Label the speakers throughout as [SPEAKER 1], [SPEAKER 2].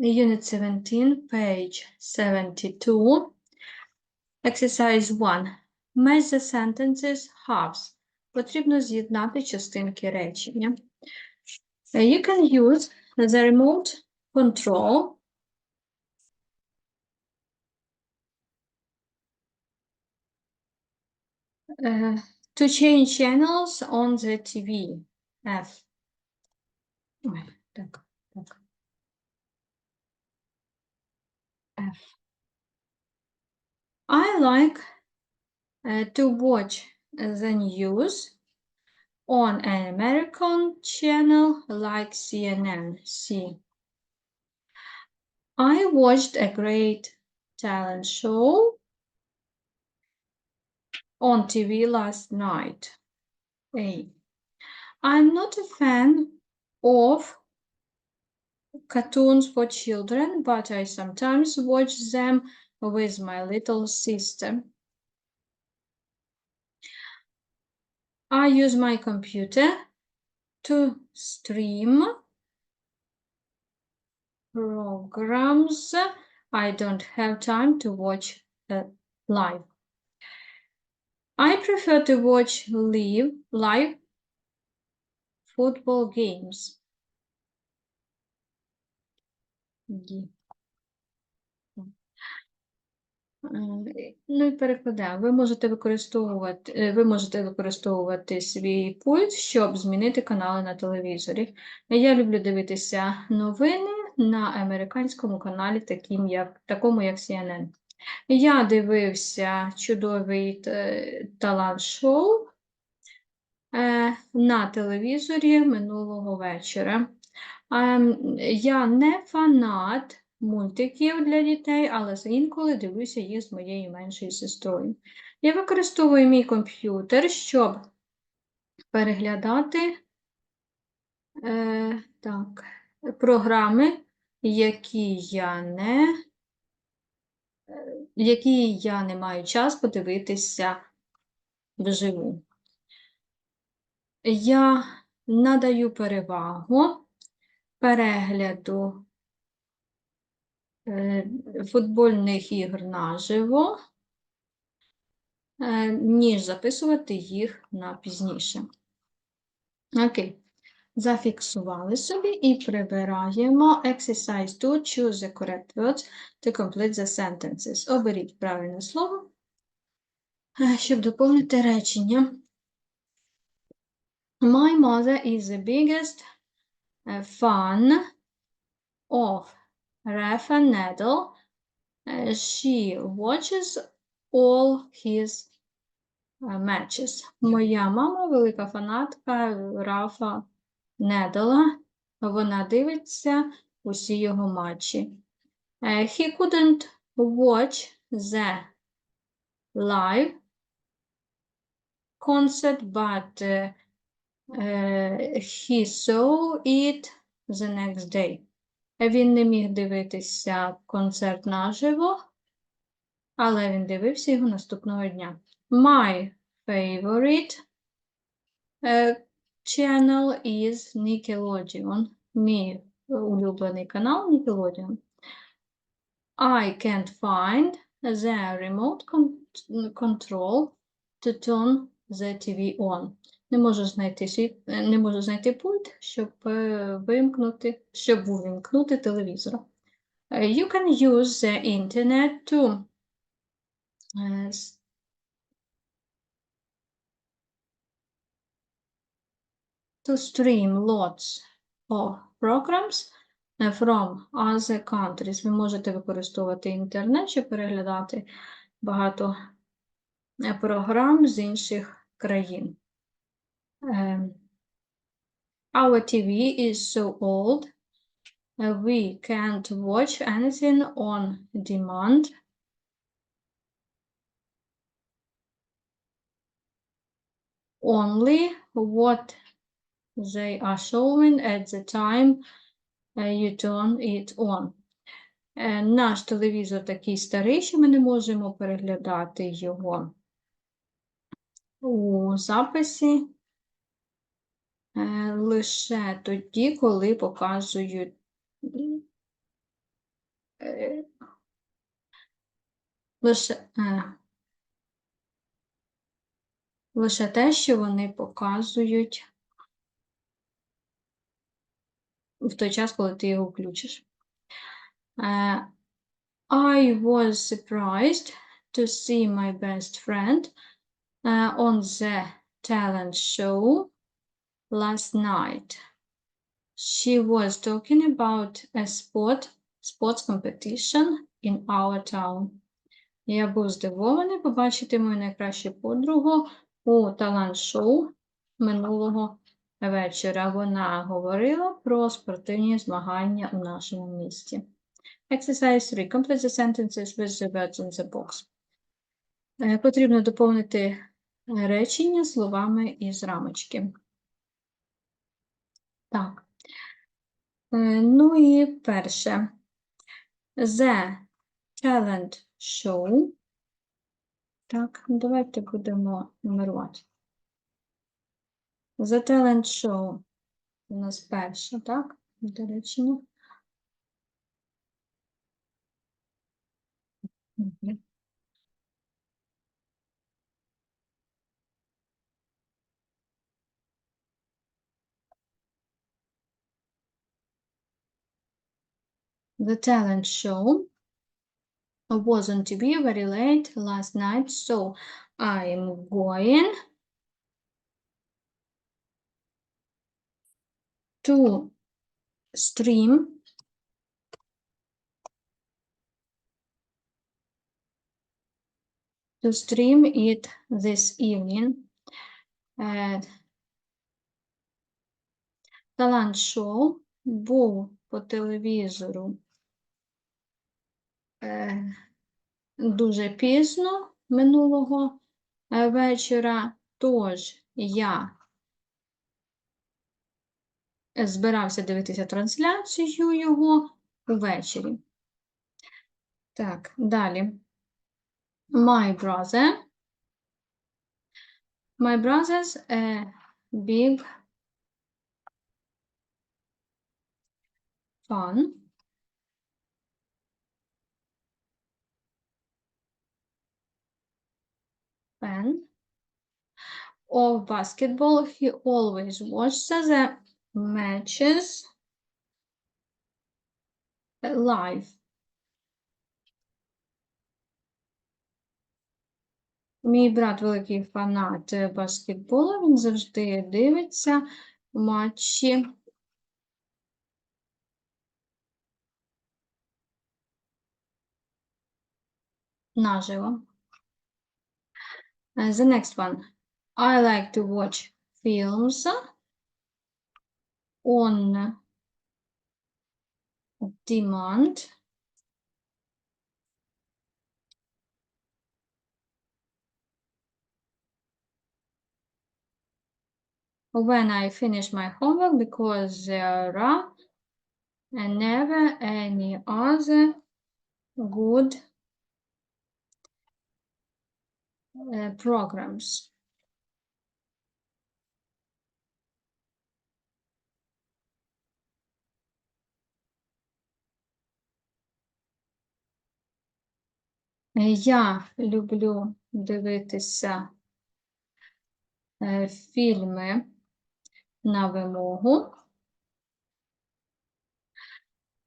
[SPEAKER 1] Unit 17, page 72. Exercise 1. Match the sentences halves. Потрібно з'єднати частинки речення. Uh, You can use the remote control uh, to change channels on the TV. F. Ой, так, так. F. I like uh, to watch the news on an American channel like CNN. C. I watched a great talent show on TV last night. A. I'm not a fan of cartoons for children, but I sometimes watch them with my little sister. I use my computer to stream programs I don't have time to watch uh, live. I prefer to watch live live football games. Ді. Ну і перекладаємо. Ви можете використовувати, е, ви можете використовувати свій пульт, щоб змінити канали на телевізорі. Я люблю дивитися новини на американському каналі, таким як, такому як CNN. Я дивився чудовий е, талант-шоу е, на телевізорі минулого вечора. Ем, Я не фанат мультиків для дітей, але інколи дивлюся їх з моєю меншою сестрою. Я використовую мій комп'ютер, щоб переглядати е, так, програми, які я не, е, які я не маю час подивитися вживу. Я надаю перевагу перегляду е, футбольних ігор наживо, е, ніж записувати їх на пізніше. Окей. Зафіксували собі і прибираємо exercise 2, choose the correct words to complete the sentences. Оберіть правильне слово, е, щоб доповнити речення. My mother is the biggest uh, fan of Rafa. Uh, she watches all his uh, matches. Моя мама велика фанатка Рафа Недала. Вона дивиться усі його матчі. Uh, he couldn't watch the live concert, but uh, uh, he saw it the next day. Він не міг дивитися концерт наживо, але він дивився його наступного дня. My favorite uh, channel is Nickelodeon. Мій улюблений канал Nickelodeon. I can't find the remote con- control to turn the TV on. Не можу знайти світ, не можу знайти пульт, щоб е, вимкнути, щоб увімкнути телевізор. Е, You can use the internet to е, to stream lots of programs е, from other countries. Ви можете використовувати інтернет, щоб переглядати багато е, програм з інших країн. Um, our TV is so old, uh, we can't watch anything on demand. Only what they are showing at the time uh, you turn it on. Е, Наш телевізор такий старий, що ми не можемо переглядати його у записі е, Лише тоді, коли показують е, лише, е, лише те, що вони показують в той час, коли ти його включиш. Е, I was surprised to see my best friend on the talent show last night. She was talking about a sport sports competition in our town. Я був здивований побачити мою найкращу подругу у талант-шоу минулого вечора. Вона говорила про спортивні змагання у нашому місті. Exercise 3. Complete the sentences with the words in the box. Е, Потрібно доповнити речення словами із рамочки. Так. Е, Ну і перше. The talent show. Так, давайте будемо нумерувати. The talent show. У нас перше, так? До речення. The talent show was on TV very late last night, so I'm going to stream to stream it this evening. Е, Талант шоу був по телевізору дуже пізно минулого е, вечора, тож я збирався дивитися трансляцію його увечері. Так, далі. My brother. My brother's a big fan fan of basketball. He always watches the matches live. Мій брат великий фанат е, баскетболу, він завжди дивиться матчі. Наживо. Uh, the next one. I like to watch films on demand. When I finish my homework because there are never any other good programs. Е, Я люблю дивитися е, фільми на вимогу.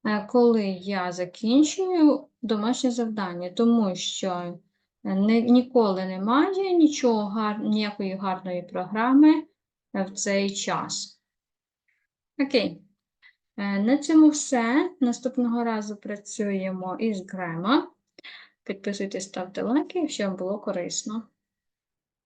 [SPEAKER 1] Е, Коли я закінчую домашнє завдання, тому що ніколи немає нічого гар, ніякої гарної програми е, в цей час. Окей. Е, На цьому все. Наступного разу працюємо із грема. Підписуйтесь, ставте лайки, якщо вам було корисно.